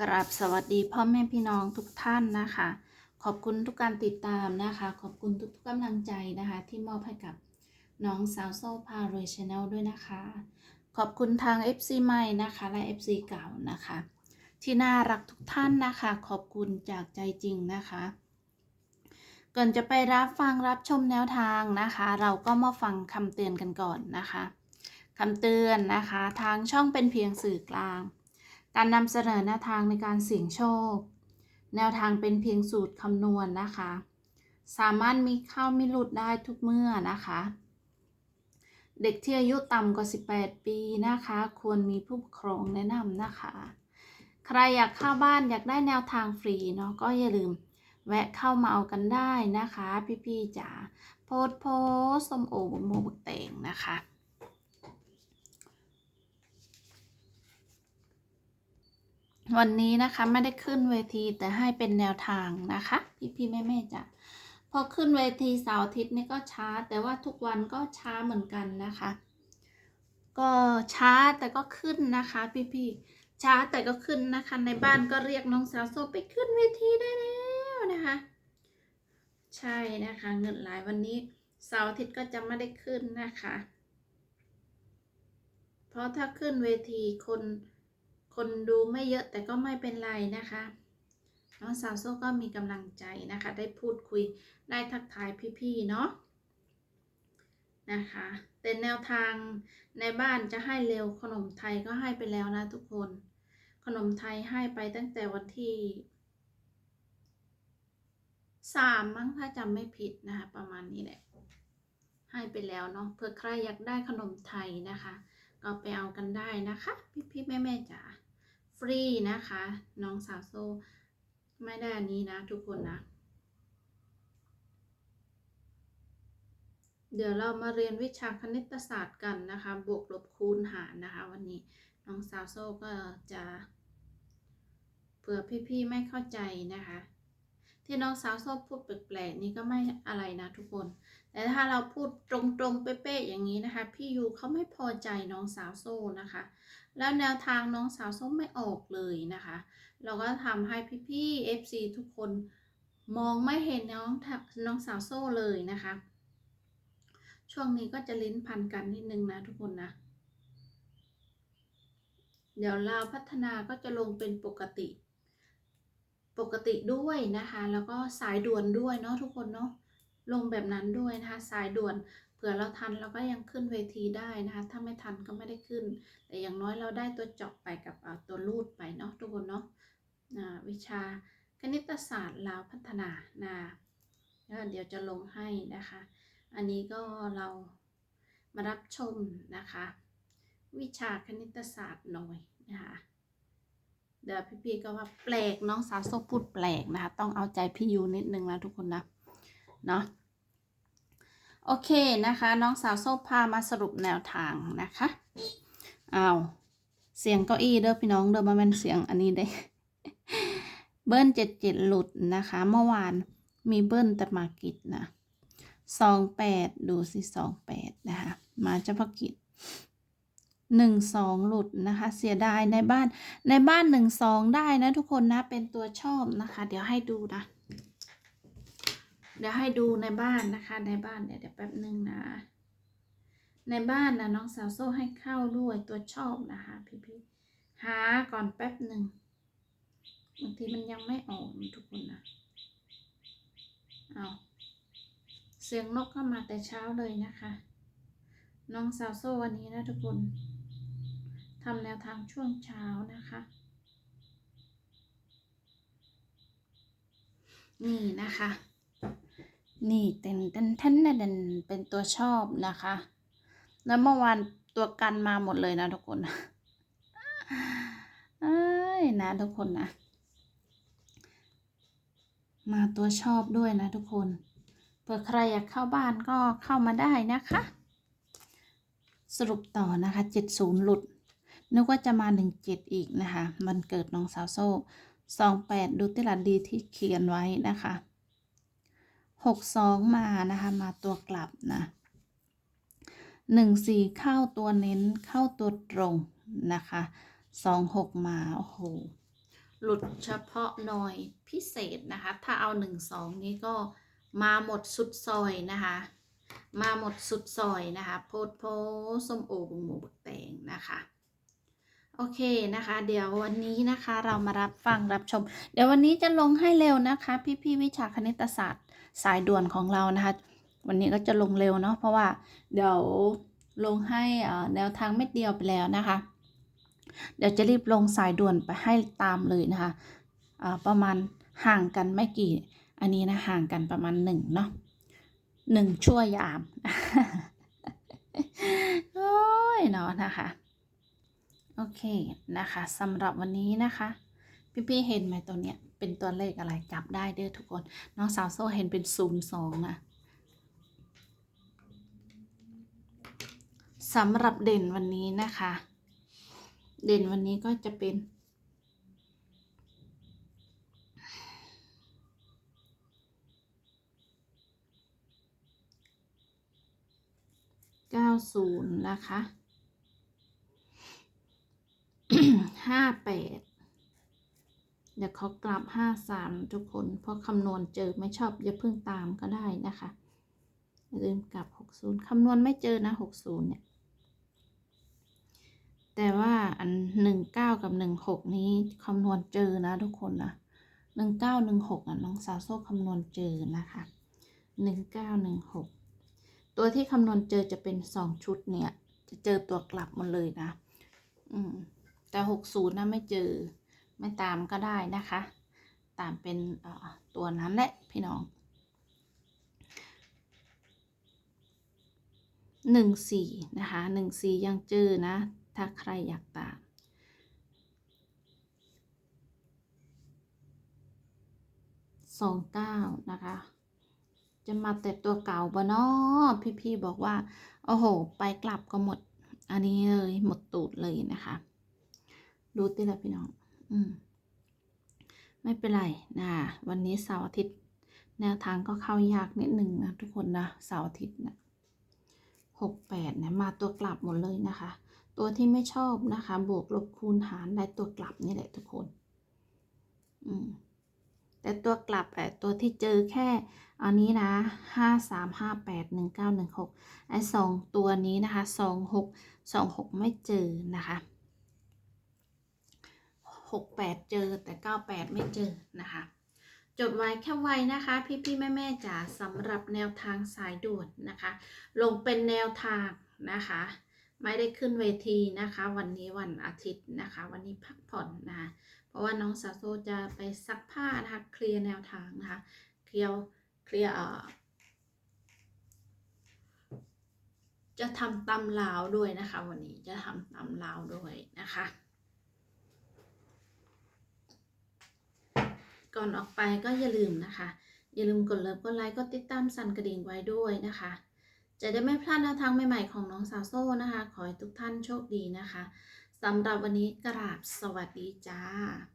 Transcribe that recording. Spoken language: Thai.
กราบสวัสดีพ่อแม่พี่น้องทุกท่านนะคะ ขอบคุณทุกการติดตามนะคะ ขอบคุณทุกๆกำลังใจนะคะ ที่มอบให้กับน้องสาวโซ่พารวยชาแนลด้วยนะคะ ขอบคุณทาง FC ใหม่นะคะและ FC เก่านะคะ ที่น่ารักทุกท่านนะคะ ขอบคุณจากใจจริงนะคะก่อนจะไปรับฟังรับชมแนวทางนะคะ เราก็มาฟังคำเตือนกันก่อนนะคะคำเตือนนะคะ ทางช่องเป็นเพียงสื่อกลาง การนำเสนอแนวทางในการเสี่ยงโชค แนวทางเป็นเพียงสูตรคำนวณนะคะ สามารถมีเข้ามีหลุดได้ทุกเมื่อนะคะ เด็กที่อายุต่ำกว่า 18 ปีนะคะ ควรมีผู้ปกครองแนะนำนะคะ ใครอยากเข้าบ้านอยากได้แนวทางฟรีเนาะก็อย่าลืมแวะเข้ามาเอากันได้นะคะ พี่ๆจ๋าโพสโพสสมโอบุโมบุกเตงนะคะ วันนี้นะคะไม่ได้ขึ้นเวทีแต่ให้เป็นแนวทางนะคะ พี่ๆแม่ๆจ้ะพอขึ้นเวทีเสาร์อาทิตย์นี่ก็ช้า แต่ว่าทุกวันก็ช้าเหมือนกันนะคะ ก็ช้าแต่ก็ขึ้นนะคะ พี่ๆช้าแต่ก็ขึ้นนะคะ ในบ้านก็เรียกน้องสาวโซไปขึ้นเวทีได้แล้วนะคะ ใช่นะคะ เงินหลายวันนี้เสาร์อาทิตย์ก็จะไม่ได้ขึ้นนะคะ เพราะถ้าขึ้นเวทีคน คนดูไม่เยอะแต่ก็ไม่เป็นไรนะคะน้องสาวโซ่ก็มีกำลังใจนะคะ ได้พูดคุยได้ทักทายพี่ๆเนาะนะคะแต่แนวทางในบ้านจะให้เร็วขนมไทยก็ให้ไปแล้วนะทุกคน ขนมไทยให้ไปตั้งแต่วันที่สามมั้งถ้าจำไม่ผิดนะคะประมาณนี้แหละ ให้ไปแล้วเนาะเผื่อใครอยากได้ขนมไทยนะคะ ก็ไปเอากันได้นะคะ พี่พี่แม่แม่ๆจ๋า ฟรีนะคะ น้องสาวโซไม่ได้อันนี้นะทุกคนนะ เดี๋ยวเรามาเรียนวิชาคณิตศาสตร์กันนะคะ บวกลบคูณหารนะคะ วันนี้น้องสาวโซก็จะเผื่อพี่ๆไม่เข้าใจนะคะ ที่น้องสาวโซพูดแปลกๆนี่ก็ไม่อะไรนะทุกคน แต่ถ้าเราพูดตรงๆเป๊ะๆอย่างนี้นะคะ พี่ยูเขาไม่พอใจน้องสาวโซ่นะคะ แล้วแนวทางน้องสาวโซ่ไม่ออกเลยนะคะ เราก็ทำให้พี่ๆ FC ทุกคนมองไม่เห็นน้องน้องสาวโซ่เลยนะคะ ช่วงนี้ก็จะลิ้นพันกันนิดนึงนะทุกคนนะ เดี๋ยวเราพัฒนาก็จะลงเป็นปกติ ปกติด้วยนะคะ แล้วก็สายด่วนด้วยเนาะทุกคนเนาะ ลงแบบนั้นด้วยนะคะสายด่วนเผื่อเราทันเราก็ยังขึ้นเวทีได้นะคะ ถ้าไม่ทันก็ไม่ได้ขึ้น แต่อย่างน้อยเราได้ตัวเจาะไปกับตัวรูดไปเนาะทุกคนเนาะวิชาคณิตศาสตร์ลาวพัฒนานะแล้วเดี๋ยวจะลงให้นะคะ อันนี้ก็เรามารับชมนะคะ วิชาคณิตศาสตร์หน่อยนะคะเดี๋ยวพี่ๆก็ว่าแปลกน้องสาวโซพูดแปลกนะคะ ต้องเอาใจพี่ยูนิดนึงนะทุกคนนะ เนาะโอเคนะคะ น้องสาวโซพามาสรุปแนวทางนะคะเอาเสียงเก้าอี้เด้อพี่น้องเด้อมาเป็นเสียงอันนี้ได้เบิ้ลเจ็ดเจ็ดหลุดนะคะ เมื่อวานมีเบิ้ลแต่มากิจนะสองแปดดูสิสองแปดนะคะมาเฉพาะกิจหนึ่งสองหลุดนะคะ เสียดายในบ้านในบ้านหนึ่งสองได้นะทุกคนนะเป็นตัวชอบนะคะ เดี๋ยวให้ดูนะ เดี๋ยวให้ดูในบ้านนะคะในบ้านเดี๋ยวเดี๋ยวแป๊บนึงนะ ในบ้านนะน้องสาวโซ่ให้เข้าด้วยตัวชอบนะคะพี่พี่ๆหาก่อนแป๊บหนึ่งบางทีมันยังไม่ออกทุกคนนะเอาเสียงนกเข้ามาแต่เช้าเลยนะคะ น้องสาวโซ่วันนี้นะทุกคนทำแนวทางช่วงเช้านะคะนี่นะคะ นี่เต้นเต้นเต้นนะเด่นเป็นตัวชอบนะคะ แล้วเมื่อวานตัวกันมาหมดเลยนะทุกคนเอ้ยนะทุกคนนะ มาตัวชอบด้วยนะทุกคน เผื่อใครอยากเข้าบ้านก็เข้ามาได้นะคะ สรุปต่อนะคะ70หลุด นึกว่าจะมา17อีกนะคะ มันเกิดน้องสาวโซ่28ดูติลัดดีที่เขียนไว้นะคะ 62มานะคะมาตัวกลับนะ14เข้าตัวเน้นเข้าตัวตรงนะคะ26มาโอ้โหหลุดเฉพาะหน่อยพิเศษนะคะ ถ้าเอาหนึ่งสองนี้ก็มาหมดสุดซอยนะคะ มาหมดสุดซอยนะคะ โพดโพส้มโอบุงหมูบักแตงนะคะ โอเคนะคะ เดี๋ยววันนี้นะคะเรามารับฟังรับชม เดี๋ยววันนี้จะลงให้เร็วนะคะ พี่พี่วิชาคณิตศาสตร์สายด่วนของเรานะคะ วันนี้ก็จะลงเร็วเนาะเพราะว่าเดี๋ยวลงให้อ่อแนวทางเม็ดเดียวไปแล้วนะคะ เดี๋ยวจะรีบลงสายด่วนไปให้ตามเลยนะคะอ่าประมาณห่างกันไม่กี่ อันนี้นะห่างกันประมาณหนึ่งเนาะหนึ่งชั่วยามโอ้ยเนาะนะคะ โอเคนะคะสำหรับวันนี้นะคะพี่ๆเห็นไหมตัวเนี้ยเป็นตัวเลขอะไรจับได้เด้อทุกคน น้องสาวโซ่เห็นเป็นศูนย์สองอะสำหรับเด่นวันนี้นะคะ เด่นวันนี้ก็จะเป็นเก้าศูนย์นะคะ ห้าแปดเดี๋ยวเขากลับห้าสามทุกคน เพราะคำนวณเจอไม่ชอบอย่าเพิ่งตามก็ได้นะคะอย่าลืมกลับหกศูนย์คำนวณไม่เจอนะหกศูนย์เนี่ย แต่ว่าอันหนึ่งเก้ากับหนึ่งหกนี้คำนวณเจอนะทุกคนนะหนึ่งเก้าหนึ่งหกอะน้องสาวโซ่คำนวณเจอนะคะหนึ่งเก้าหนึ่งหกตัวที่คำนวณเจอจะเป็นสองชุดเนี่ย จะเจอตัวกลับหมดเลยนะ อืม แต่หกศูนย์นะไม่เจอ ไม่ตามก็ได้นะคะ ตามเป็นตัวนั้นแหละพี่น้องหนึ่งสี่นะคะหนึ่งสี่ยังเจอนะ ถ้าใครอยากตามสองเก้านะคะ จะมาแต่ตัวเก่าบ่เนาะพี่ ๆ บอกว่า โอ้โห ไปกลับก็หมด อันนี้เลย หมดตูดเลยนะคะ ดูติละพี่น้อง อืม ไม่เป็นไรนะวันนี้เสาร์อาทิตย์ แนวทางก็เข้ายากนิดหนึ่งนะทุกคนนะเสาร์อาทิตย์นะหกแปดเนี่ยมาตัวกลับหมดเลยนะคะ ตัวที่ไม่ชอบนะคะ บวกลบคูณหารได้ตัวกลับนี่แหละทุกคน อืมแต่ตัวกลับไอ้ตัวที่เจอแค่อันนี้นะห้าสามห้าแปดหนึ่งเก้าหนึ่งหกไอ้สองตัวนี้นะคะสองหกสองหกไม่เจอนะคะ หกแปดเจอแต่เก้าแปดไม่เจอนะคะ จดไว้แค่ไว้นะคะ พี่พี่แม่แม่จ๋าสำหรับแนวทางสายด่วนนะคะ ลงเป็นแนวทางนะคะ ไม่ได้ขึ้นเวทีนะคะ วันนี้วันอาทิตย์นะคะ วันนี้พักผ่อนนะคะเพราะว่าน้องซาโซจะไปซักผ้านะคะเคลียร์แนวทางนะคะเคลียร์เคลียร์จะทำตำลาวด้วยนะคะ วันนี้จะทำตำลาวด้วยนะคะ ก่อนออกไปก็อย่าลืมนะคะ อย่าลืมกดเลิฟกดไลค์กดติดตามสั่นกระดิ่งไว้ด้วยนะคะ จะได้ไม่พลาดแนวทางใหม่ๆของน้องสาวโซ่นะคะ ขอให้ทุกท่านโชคดีนะคะสำหรับวันนี้กราบสวัสดีจ้า